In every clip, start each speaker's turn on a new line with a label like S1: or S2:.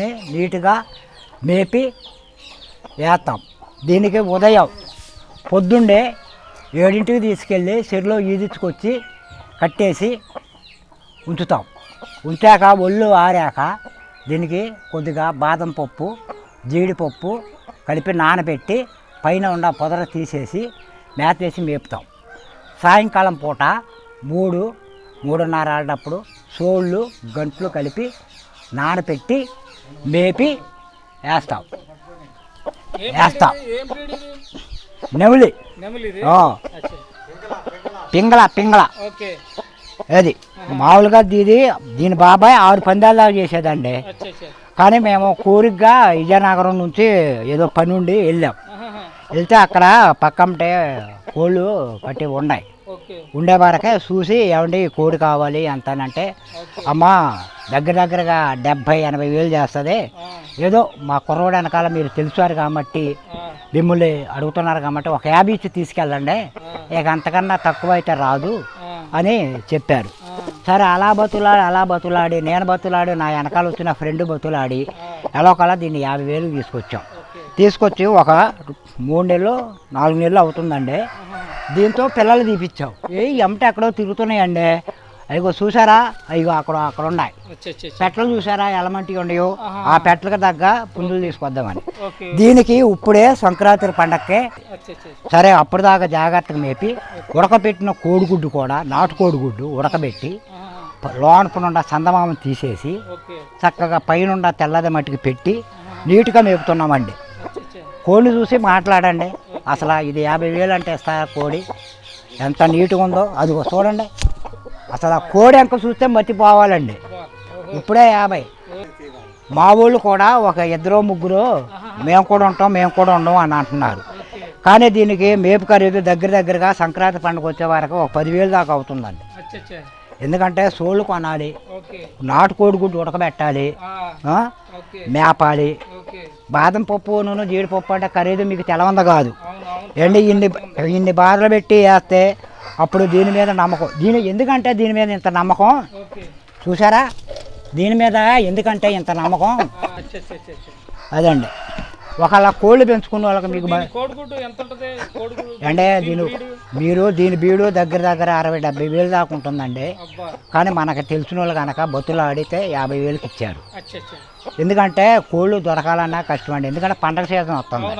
S1: నీట్గా మేపి వేస్తాం. దీనికి ఉదయం పొద్దున్నే ఏడింటికి తీసుకెళ్ళి చెరులో ఈదించుకొచ్చి కట్టేసి ఉంచుతాం. ఉంచాక ఒళ్ళు ఆరాక దీనికి కొద్దిగా బాదం పప్పు జీడిపప్పు కలిపి నానబెట్టి పైన ఉన్న పొదర తీసేసి మేత వేసి మేపుతాం. సాయంకాలం పూట మూడు మూడున్నర ఆడినప్పుడు సోళ్ళు గంట్లు కలిపి నానబెట్టి మేపి వేస్తాం. వేస్తాం. నెమిలి. పింగళ పింగళ. అది మామూలుగా దీది దీని బాబాయ్ ఆరు పందాల దాకా చేసేదండి. కానీ మేము కోరికగా విజయనగరం నుంచి ఏదో పని ఉండి వెళ్ళాం. వెళ్తే అక్కడ పక్కంటే కోళ్ళు కట్టి ఉన్నాయి. ఉండే వరకే చూసి ఏమండి కోడి కావాలి అంతానంటే అమ్మా దగ్గర దగ్గరగా డెబ్భై ఎనభై వేలు చేస్తుంది. ఏదో మా కుర్రోడు వెనకాల మీరు తెలుసారు కాబట్టి మిమ్మల్ని అడుగుతున్నారు కాబట్టి ఒక యాభై ఇచ్చి తీసుకెళ్ళండి. ఇక అంతకన్నా తక్కువ అయితే రాదు అని చెప్పారు. సరే అలా బతులాడి అలా బతులాడి నేను బతులాడి నా వెనకాల వచ్చిన ఫ్రెండ్ బతులాడి
S2: ఆ,
S1: ఎలాగోలా దీన్ని యాభై వేలు తీసుకొచ్చాం. తీసుకొచ్చి ఒక మూడు నెలలు నాలుగు నెలలు అవుతుందండి. దీంతో పిల్లలు తీపిచ్చాం ఏ ఎమ్మట ఎక్కడో తిరుగుతున్నాయండి. అయ్యో చూసారా? అయ్యో అక్కడ అక్కడ ఉన్నాయి. పెట్టలు చూసారా? ఎలమంటి ఉండయో. ఆ పెట్టలకు తగ్గ పుంజులు తీసుకొద్దామని. దీనికి ఇప్పుడే సంక్రాంతి పండక్కే సరే అప్పటిదాకా జాగ్రత్తగా మేపి ఉడకబెట్టిన కోడిగుడ్డు కూడా నాటు కోడిగుడ్డు ఉడకబెట్టి లోనపనుండ సందమామం తీసేసి చక్కగా పైనుండ తెల్లది మట్టికి పెట్టి నీట్గా మేపుతున్నామండి. కోడిని చూసి మాట్లాడండి. అసలు ఇది యాభై వేలు అంటే ఇస్తా కోడి? ఎంత నీట్గా ఉందో? అది చూడండి. అసలు ఆ కోడి ఎంక చూస్తే మర్చిపోవాలండి ఇప్పుడే యాభై. మా ఊళ్ళు కూడా ఒక ఇద్దరు ముగ్గురు మేము కూడా ఉంటాం మేము కూడా ఉండం అని అంటున్నారు. కానీ దీనికి మేపు ఖరీదు దగ్గర దగ్గరగా సంక్రాంతి పండుగ వచ్చే వరకు ఒక పదివేలు దాకా అవుతుందండి. ఎందుకంటే సోళ్ళు కొనాలి.
S2: ఓకే.
S1: నాటు కోడిగుడ్డు ఉడకబెట్టాలి. మేపాలి. బాదం పప్పు నూనె జీడిపప్పు అంటే ఖరీదు మీకు తెలవంద కాదు. ఏంటి ఇన్ని ఇన్ని బాధలు పెట్టి వేస్తే అప్పుడు దీని మీద నమ్మకం. దీని ఎందుకంటే దీని మీద ఇంత నమ్మకం? చూసారా దీని మీద ఎందుకంటే ఇంత నమ్మకం? అదండి. ఒకళ్ళ కోళ్ళు పెంచుకున్న వాళ్ళకి మీకు
S2: దీని
S1: అంటే దీని మీరు దీని బీడు దగ్గర దగ్గర అరవై డెబ్బై వేలు దాకా ఉంటుందండి. కానీ మనకు తెలిసిన వాళ్ళు కనుక బొత్తులు ఆడితే యాభై వేలకి ఇచ్చారు. ఎందుకంటే కోళ్ళు దొరకాలన్నా కష్టం అండి. ఎందుకంటే పండగ సీజన్ వస్తుంది.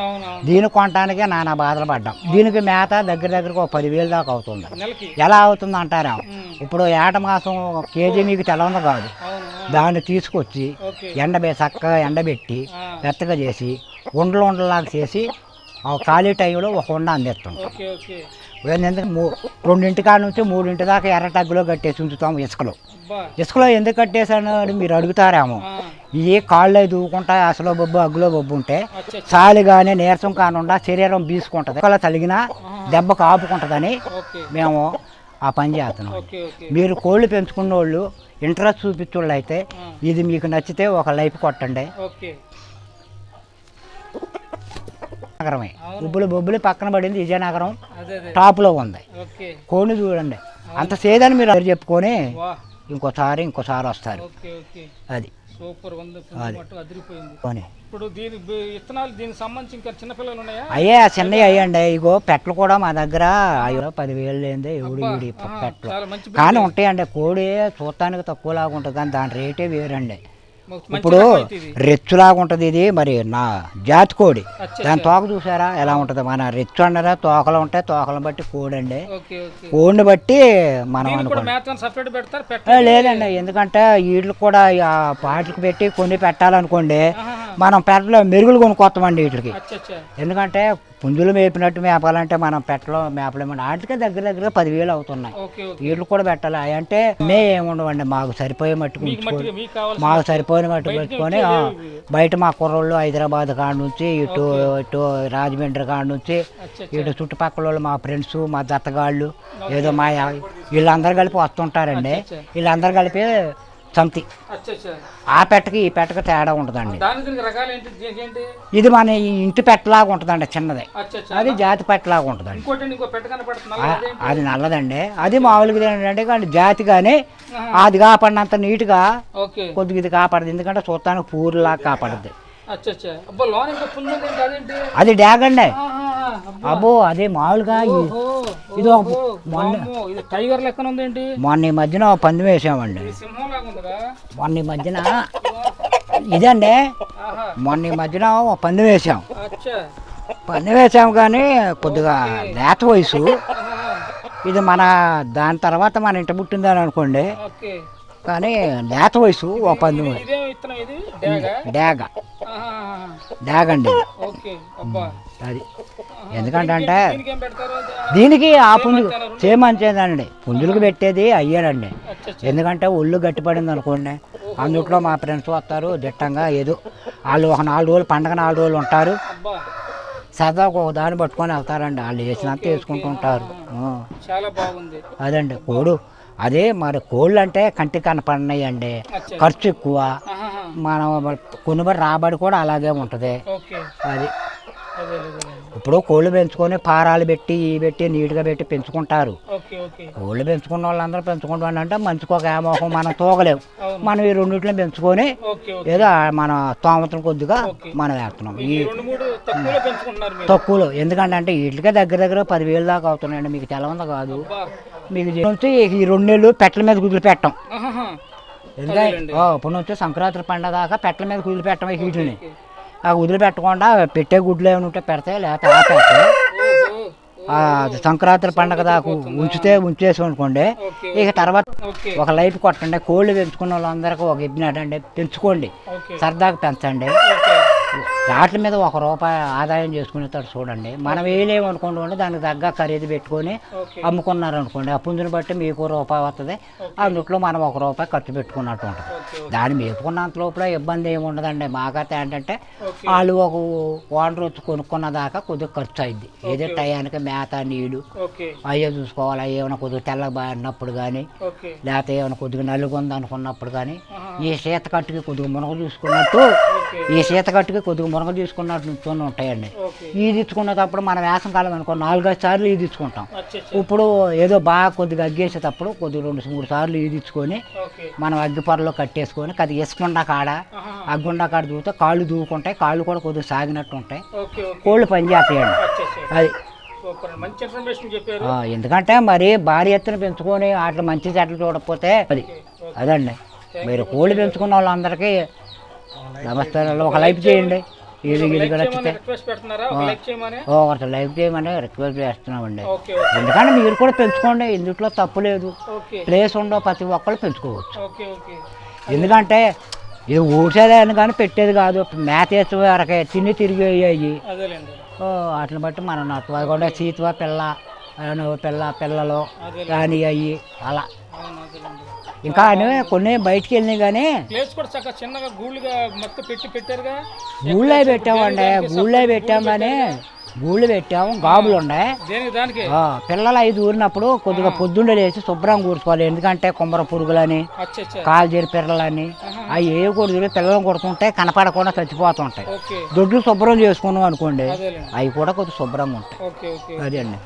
S1: దీన్ని కొనటానికే నానా బాధలు పడ్డాం. దీనికి మేత దగ్గర దగ్గరకు ఒక పదివేలు దాకా అవుతుంది. ఎలా అవుతుంది అంటారా ఇప్పుడు ఏట మాసం కేజీ మీకు తెలవంద కాదు. దాన్ని తీసుకొచ్చి ఎండబె చక్కగా ఎండబెట్టి మెత్తగా చేసి ఉండలు ఉండలాగా చేసి ఆ ఖాళీ టైంలో ఒక ఉండ అందిస్తాం. మూ రెండింటి కాడ నుంచి మూడింటి దాకా ఎర్ర టగ్గులో కట్టేసి ఉంచుతాం ఇసుకలో. ఇసుకలో ఎందుకు కట్టేసాను అని మీరు అడుగుతారేమో. ఇవి కాళ్ళు దూకుంటాయి అసలు బొబ్బు అగ్గులో బొబ్బు ఉంటే చాలి కానీ నీరసం కానుండా శరీరం బీసుకుంటుంది. ఒకవేళ తలిగినా దెబ్బకు ఆపుకుంటుందని
S2: ఓకే.
S1: మేము ఆ పని చేస్తున్నాం. మీరు కోళ్ళు పెంచుకున్న వాళ్ళు ఇంట్రెస్ట్ చూపించోళ్ళు అయితే ఇది మీకు నచ్చితే ఒక లైఫ్ కొట్టండి. నగరమే. బొబ్బులు బొబ్బులు పక్కన పడింది విజయనగరం. టాప్లో ఉంది. కోడిని చూడండి. అంత సేదని మీరు అది చెప్పుకొని ఇంకోసారి ఇంకోసారి వస్తారు. అది.
S2: సూపర్ ఉంది. మట్టు అదిరిపోయింది. ఇప్పుడు దీని విత్తనాలు దీనికి సంబంధించి ఇంకా చిన్నపిల్లలు ఉన్నాయా?
S1: అయ్యే చిన్నవి అయ్యండి. ఇగో పెట్టలు కూడా మా దగ్గర అయ్యో పదివేలు లేదే ఎవడు వీడి పెట్టలు కానీ ఉంటాయండి కోడి చూడటానికి తక్కువలాగా ఉంటుంది కానీ దాని రేటే వేరండి. ఇప్పుడు రెచ్చులాగా ఉంటుంది ఇది మరి నా జాతి కోడి. దాని తోక చూసారా? ఎలా ఉంటుంది? మన రెచ్చు అన్నారా తోకలు ఉంటాయి తోకలను బట్టి కోడి అండి. కోడిని బట్టి మనం అనుకోండి. లేదండి ఎందుకంటే వీటికి కూడా పాటలకు పెట్టి కొన్ని పెట్టాలనుకోండి. మనం పెట్టలో మెరుగులు కొనుక్కొస్తామండి వీటికి. ఎందుకంటే పుంజులు మేపినట్టు మేపాలంటే మనం పెట్టలో మేపలేమండి వాటికే దగ్గర దగ్గర పదివేలు అవుతున్నాయి. వీళ్ళు కూడా పెట్టాలి. అంటే మే ఏముండవండి మాకు సరిపోయే మట్టుకు
S2: మీకు
S1: సరిపోయిన మట్టుకు పెట్టుకొని బయట మా కుర్రోళ్ళు హైదరాబాద్ కాడ నుంచి ఇటు ఇటు రాజమండ్రి కాడ నుంచి ఇటు చుట్టుపక్కల వాళ్ళు మా ఫ్రెండ్స్ మా దత్తగాళ్ళు ఏదో మా వీళ్ళందరూ కలిపి వస్తుంటారండి. వీళ్ళందరూ కలిపి సంతి. ఆ పెట్టకి ఈ పెట్టకి తేడా ఉంటుందండి ఇది మన ఇంటి పెట్టలాగా ఉంటుందండి చిన్నది. అది జాతి పెట్టలాగా ఉంటుందండి. అది నల్లదండి. అది మామూలుగా ఏంటంటే కానీ జాతి కానీ అది కాపాడినంత నీట్గా కొద్దిగా ఇది కాపాడదు ఎందుకంటే చూస్తానికి పూర్లా కాపాడుద్ది. అది డ్యాగ్ అండి
S2: అబ్బా.
S1: అదే మామూలుగా ఇది
S2: టైగర్ లెక్కన ఉందేంటి?
S1: మొన్న ఈ మధ్యన పంది వేసామండి.
S2: సింహం
S1: మొన్న ఈ మధ్యన ఇదండి. మొన్న ఈ మధ్యన ఒక పంది వేసాం పంది వేసాం కానీ కొద్దిగా లేత వయసు. ఇది మన దాని తర్వాత మన ఇంట పుట్టిందని అనుకోండి. కానీ లేత వయసు ఒక పంది
S2: డాగా
S1: డ్యాగ్? అండి అది. ఎందుకంటే అంటే
S2: దీనికి
S1: ఆ పుంజు చేయమంచేదండి పుంజులకు పెట్టేది
S2: అచ్చా
S1: ఎందుకంటే ఒళ్ళు గట్టిపడింది అనుకోండి. అందుట్లో మా ఫ్రెండ్స్ వస్తారు దిట్టంగా ఏదో వాళ్ళు ఒక నాలుగు రోజులు పండగ నాలుగు రోజులు ఉంటారు. సరదాగా ఒక దాన్ని పట్టుకొని వెళ్తారండి. వాళ్ళు వేసినంత వేసుకుంటూ ఉంటారు. అదండి కోడు. అదే మరి కోళ్ళు అంటే కంటికి కనపడినాయి అండి
S2: అచ్చా.
S1: ఖర్చు ఎక్కువ. మనం కొనుబడి రాబడి కూడా అలాగే ఉంటుంది. అదే. ఇప్పుడు కోళ్ళు పెంచుకొని పారాలు పెట్టి ఈ పెట్టి నీట్గా పెట్టి పెంచుకుంటారు. కోళ్ళు పెంచుకున్న వాళ్ళందరూ పెంచుకుంటాం అంటే మంచికి ఒక ఏమోహం మనం తోగలేము మనం ఈ రెండింటిని పెంచుకొని ఏదో మన తోమతం కొద్దిగా. మనం వేస్తున్నాం. ఈ
S2: తక్కువలో
S1: ఎందుకంటే అంటే వీటికే దగ్గర దగ్గర పదివేలు దాకా అవుతున్నాయండి. మీకు తెలవంద కాదు. మీకు నుంచి ఈ రెండు నెలలు పెట్టల మీద కుదిలి పెట్టం. ఎందుకంటే ఇప్పుడు నుంచి సంక్రాంతి పండుగ దాకా పెట్టల మీద కుదిలి పెట్టం ఈ వీటిని. ఆ కుదిలి పెట్టకుండా పెట్టే గుడ్లు ఏమైనా ఉంటే పెడతాయి లేకపోతే ఆపేస్తాయి సంక్రాంతి పండుగ దాకా ఉంచితే ఉంచేసి అనుకోండి. ఇక తర్వాత ఒక లైఫ్ కొట్టండి కోళ్ళు పెంచుకున్న వాళ్ళందరికీ ఒక ఇబ్బినట్టండి పెంచుకోండి. సరదాగా పెంచండి. వాటి మీద ఒక రూపాయి ఆదాయం చేసుకునేటట్టు చూడండి. మనం వేయలేము అనుకోండి దానికి తగ్గ ఖరీదు పెట్టుకొని అమ్ముకున్నారు అనుకోండి. ఆ పుంజుని బట్టి మీకు రూపాయి వస్తుంది అందుట్లో మనం ఒక రూపాయి ఖర్చు పెట్టుకున్నట్టు ఉంటుంది. దాన్ని మేపుకున్నంత లోపల ఇబ్బంది ఏమి ఉండదండి. మాకైతే ఏంటంటే వాళ్ళు ఒక ఓనర్ వచ్చి కొనుక్కున్న దాకా కొద్దిగా ఖర్చు అయింది ఏదో టయానికి మేత నీళ్ళు అయ్యో చూసుకోవాలి. అవి ఏమైనా కొద్దిగా తెల్లబారినప్పుడు కానీ
S2: ఓకే.
S1: లేకపోతే ఏమైనా కొద్దిగా నలుగుంది అనుకున్నప్పుడు కానీ ఈ శీత కట్టుకి కొద్దిగా మునగ చూసుకున్నట్టు ఈ శీత కట్టుకి కొద్దిగా మునగ చూసుకున్నట్టు నుంచొని ఉంటాయండి.
S2: ఓకే.
S1: ఈది ఇచ్చుకునేటప్పుడు మనం వేసం కాలం అనుకో నాలుగైదు సార్లు ఈది ఇచ్చుకుంటాం ఇప్పుడు ఏదో బాగా కొద్దిగా అగ్గేసేటప్పుడు కొద్దిగా రెండు మూడు సార్లు ఈది ఇచ్చుకొని మనం అగ్గి పొరలో కట్టేసుకొని అది ఇసుకుండా కాడ అగ్గుండా కాడ దూతే కాళ్ళు దూకుంటాయి కాళ్ళు కూడా కొద్దిగా సాగినట్టు ఉంటాయి. కోళ్ళు పని చేస్తాయండి
S2: అచ్చా అచ్చా
S1: అది.
S2: మంచి ఇన్ఫర్మేషన్ చెప్పారు.
S1: ఎందుకంటే మరి భారీ ఎత్తున పెంచుకొని వాటిలో మంచి చెట్లు చూడకపోతే అది. అదండి. మీరు కోళ్ళు పెంచుకున్న వాళ్ళందరికీ నమస్తే ఒక లైఫ్ చేయండి. ఇది
S2: లైక్
S1: నచ్చితే
S2: చేయమని రిక్వెస్ట్ పెడుతున్నారా? ఒక లైక్ చేయమని?
S1: ఒకటి రిక్వెస్ట్ చేస్తున్నామండి. ఎందుకంటే మీరు కూడా పెంచుకోండి ఇందులో తప్పు లేదు. ప్లేస్ ఉండో ప్రతి ఒక్కళ్ళు పెంచుకోవచ్చు. ఎందుకంటే ఇది ఊడ్చేదే అని కానీ పెట్టేది కాదు. మేత వేసి వరకే తిని తిరిగి అయ్యాయి వాటిని బట్టి మనం నచ్చకుండా సీతువ పిల్ల పిల్ల పిల్లలు కానీ అయ్యి అలా. ఇంకా కొన్ని బయటికి వెళ్ళినాయి కానీ
S2: ప్లేస్ కూడా చక్కగా చిన్నగా గూళ్ళుగా మొత్తం పెట్టి పెట్టారుగా.
S1: గూళ్ళే పెట్టామండి గూళ్ళే పెట్టాం కానీ గూళ్ళు పెట్టాము గాబులు ఉన్నాయి. పిల్లలు ఐదు ఊరినప్పుడు కొద్దిగా పొద్దుండే లేచి శుభ్రం కూర్చుకోవాలి ఎందుకంటే కుమ్మర పురుగులని
S2: అచ్చా అచ్చా.
S1: కాలు చేరి పిల్లలని అవి ఏ కొడుకులు పిల్లలు కొడుతుంటే కనపడకుండా చచ్చిపోతుంటాయి. దొడ్లు శుభ్రం చేసుకున్నాం అనుకోండి అవి కూడా కొద్దిగా శుభ్రంగా ఉంటాయి. అదే అండి.